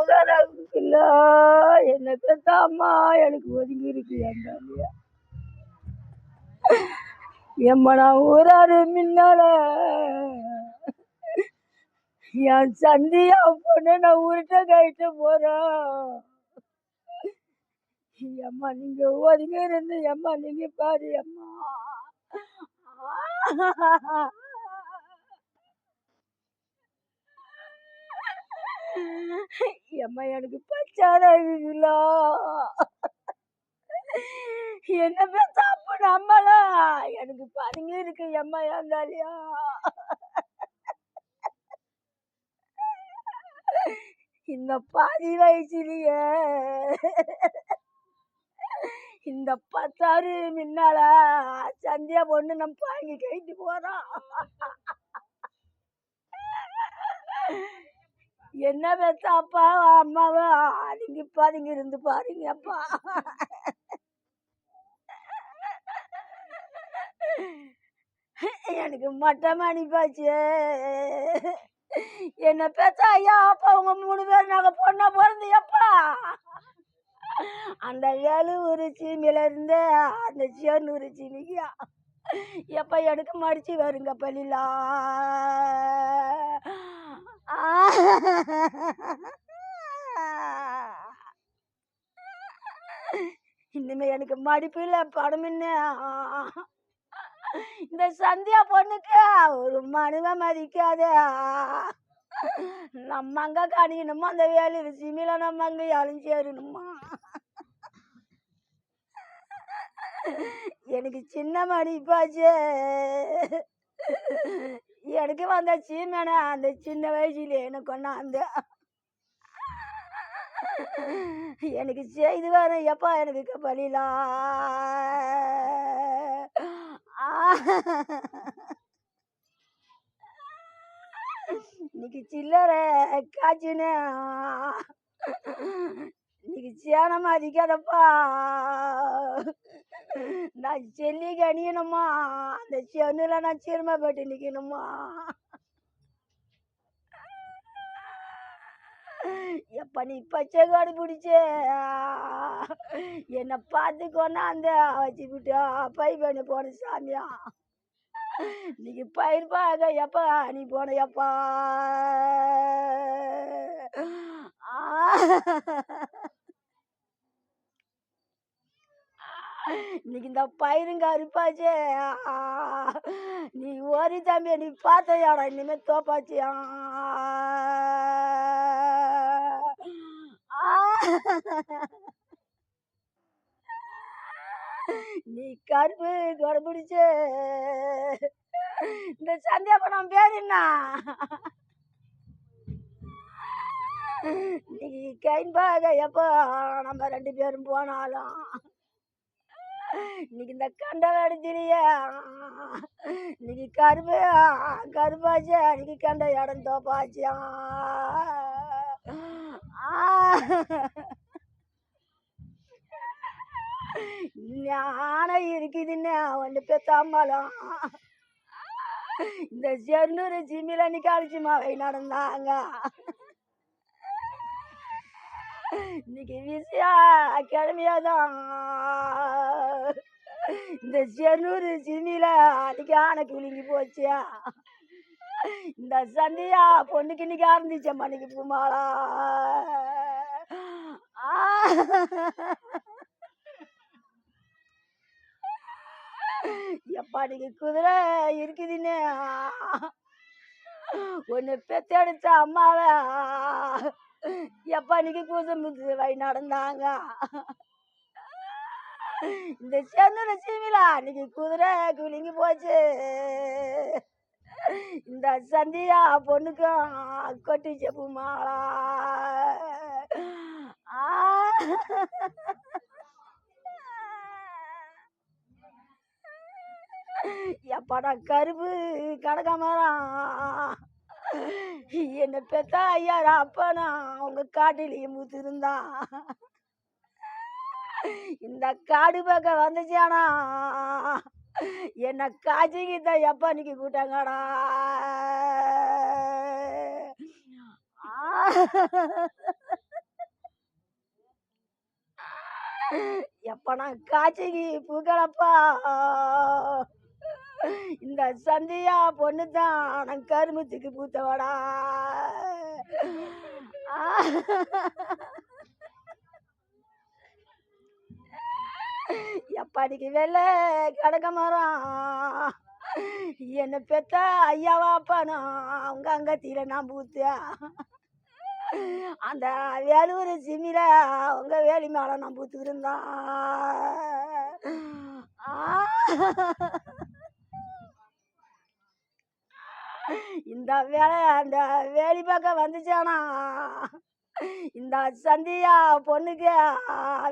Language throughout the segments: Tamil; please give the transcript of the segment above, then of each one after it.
இருக்குல்ல என்னை பெத்த அம்மா எனக்கு ஒதுங்கி இருக்கு என் எம்மா நான் ஊராரு முன்னால. என் சந்தியா பொண்ணு நான் ஊருட்ட கைட்டு போறேன் அம்மா நீங்க ஒதுங்கி இருந்து அம்மா நீங்க பாரு அம்மா அம்மா எனக்கு பச்சாடாகுதுல என்ன பேர் அம்மாலா எனக்கு பதுங்க இருக்கு எம்மாயா இருந்தாலியா? இந்த பாதி வயசுலயே இந்த பத்தாறு முன்னால சந்தியா பொண்ணு நம்ம வாங்கி கைட்டு போறோம் என்ன பெத்த அப்பா அம்மாவை? நீங்க பாதிங்க இருந்து பாருங்க அப்பா. எனக்கு மட்டம் அனுப்பாச்சு என்ன பேச்சா ஐயா அப்பா உங்க மூணு பேர் நாங்க பொண்ணா பிறந்து எப்பா அந்த வேலு உரிச்சி இருந்து அந்த சேன் உரிச்சி மிகியா எப்ப எனக்கு மடிச்சு வருங்க பள்ளிலா இனிமே எனக்கு மடிப்பு இல்லை படம் என்ன? இந்த சந்தியா பொண்ணுக்கு ஒரு மனுவை மதிக்காத. நம்ம அங்க காணிக்கணுமா அந்த வேலையில் சிமில நம்ம அங்க அழிஞ்சேறணுமா எனக்கு சின்ன மடிப்பாச்சு. எனக்கு வந்த சீமேன அந்த சின்ன வயசுல எனக்கு கொண்டாந்து. எனக்கு செய்து வர எப்பா எனக்கு பலிலா இன்னைக்கு சில்லறை காய்ச்சினே இன்னைக்கு சேனம் அதிக்காதப்பா நான் செல்லிக்கு அணியணுமா? அந்த சென்னில் நான் சிரமப்பட்டு நிற்கணுமா எப்ப நீ பச்சை காடு பிடிச்சே? என்னை பார்த்து கொண்டாந்து வச்சு விட்டு பை பண்ணி போன சாமியா. இன்னைக்கு பயிர் பார்க்க எப்பா நீ போன எப்பா? இன்னைக்கு இந்த பயிருங்க அறுப்பாச்சே நீ ஓரி தம்பி நீ பார்த்த இனிமேல் இனிமே தோப்பாச்சு. நீ கருப்பு கொடபிடிச்ச இந்த சந்தியா படம் பேர் என்ன? நீ கைன்பாக எப்போ? நம்ம ரெண்டு பேரும் போனாலும். இன்னைக்கு இந்த கண்டை அடிச்சிரியா இன்னைக்கு கருப்பு கருப்பாச்சு அன்னைக்கு கண்ட இடம் தோப்பாச்சியா ஞானம் இருக்குதுன்னு ஒன்று பெத்தாமலும் இந்த சென்னூர் ஜிம்மில் அன்னைக்கு அழிச்சுமா நடந்தாங்க. இன்னைக்கு விசியா அகாடமியா தான் இந்த சென்னூர் ஜிம்மியில் அன்னைக்கு ஆனை குலுங்கி போச்சியா? இந்த சந்தியா பொண்ணுக்கு இன்னைக்கு ஆரம்பிச்ச மணிக்கு பூமாளா எப்பா நீங்க குதிரை இருக்குதுன்னு. ஒன்று பெத்தெடுத்த அம்மாவை. எப்பா நீங்க கூசம்புத்து வை நடந்தாங்க. இந்த சேர்ந்து சீமிலா அன்னைக்கு குதிரை குலுங்கி போச்சு. இந்த சந்தியா பொண்ணுக்கும் கொட்டி செப்பு மாலா. எப்படா கருப்பு கனகாமரம்? என்னை பெத்தா ஐயாரா? அப்பானா அவங்க காட்டிலேயே மூத்திருந்தா. இந்த காடு பக்கம் வந்துச்சானா என்ன தான் எப்பா நிக்க கூட்டாங்கடா எப்ப நான் காய்ச்சிக்கு பூக்கலப்பா சந்தியா பொண்ணு தான் நான் கரும்புத்துக்கு பூத்தவடா. எப்பாடிக்கு வெள்ளை கடக்க மரம்? என்ன பெத்த ஐயாவா அப்பானா? அவங்க அங்கத்தில நான் பூத்தேன். அந்த வேலூர் சிமில உங்க வேலி மேல நான் பூத்து இருந்தான். இந்த வேலை அந்த வேலி பக்கம் வந்துச்சானா இந்த சந்தியா பொண்ணுக்கு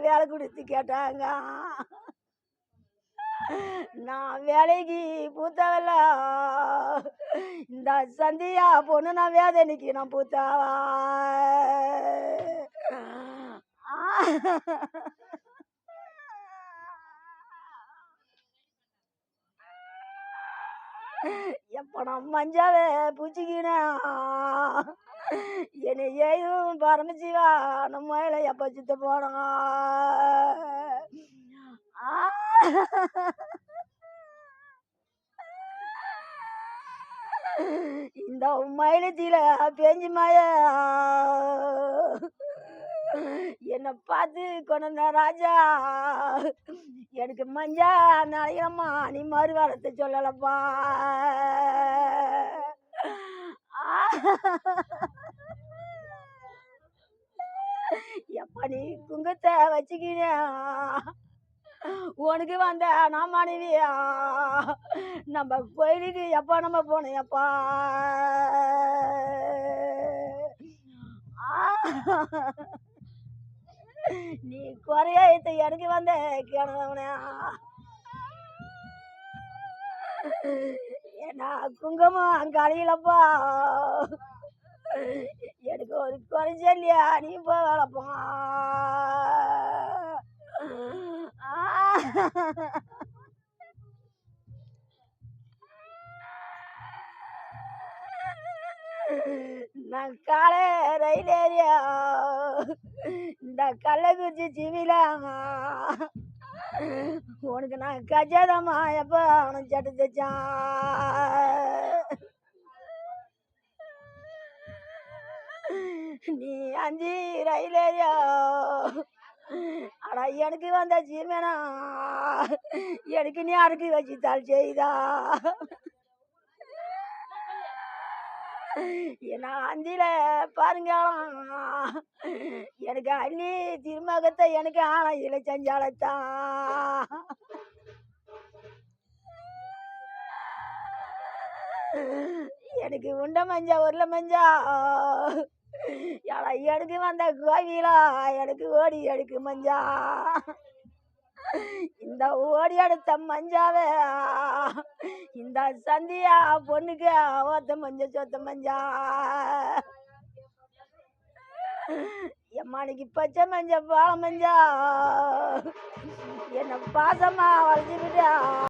வேலை கொடுத்து கேட்டாங்க. நான் வேலைக்கு பூத்தவல்ல. இந்த சந்தியா பொண்ணு நான் வேதனைக்கு நான் பூத்தாவா. எப்ப நான் மஞ்சாவே பூச்சிக்கினேன் என்னை ஏதும் பரமசிவா நம்ம எப்ப சித்த போனோம் இந்த மயிலத்தில பேஞ்சு மாயா. என்னை பார்த்து கொண்ட ராஜா எனக்கு மஞ்சா நாளையம்மா நீ மறுவாரத்தை சொல்லலப்பா. எப்ப நீ குங்கத்தை வச்சுக்கிறியா உனக்கு வந்த நான் மனைவியா? நம்ம கோயிலுக்கு எப்போ நம்ம போனோம் எப்பா நீ குறையாயிட்டு எனக்கு வந்த கிணவனே ஏன்னா குங்குமம் அங்க அழியலப்பா எனக்கு ஒரு குறைச்சல்லையா நீ போகலப்பா நான் காலை ரயில் ஏரியா இந்த கள்ளக்குறிச்சி சிவிலா உனக்கு நான் கஜதமா எப்போ அவனுக்கு சட்டு தைச்சான் நீ அஞ்சு ரயில் ஏரியா அடா எனக்கு வந்த ஜீவனா எனக்கு நீ அறுக்கு வச்சு தாள் செய்தா? நான் அஞ்சில? பாருங்க. எனக்கு அள்ளி திருமகத்தை எனக்கு ஆனா இல்லை செஞ்சாலத்தான் எனக்கு உண்ட மஞ்சா உருள மஞ்சா. எனக்கு வந்த கோவிலா. எனக்கு ஓடி எடுக்கு மஞ்சா. இந்த ஓடி அடுத்த மஞ்சாவே இந்த சந்தியா பொண்ணுக்கு ஓத்த மஞ்ச சொத்த மஞ்சா. எம்மானிக்கு பச்சை மஞ்ச பால மஞ்சா. என்ன பாசமா வளர்த்துக்கிட்டா.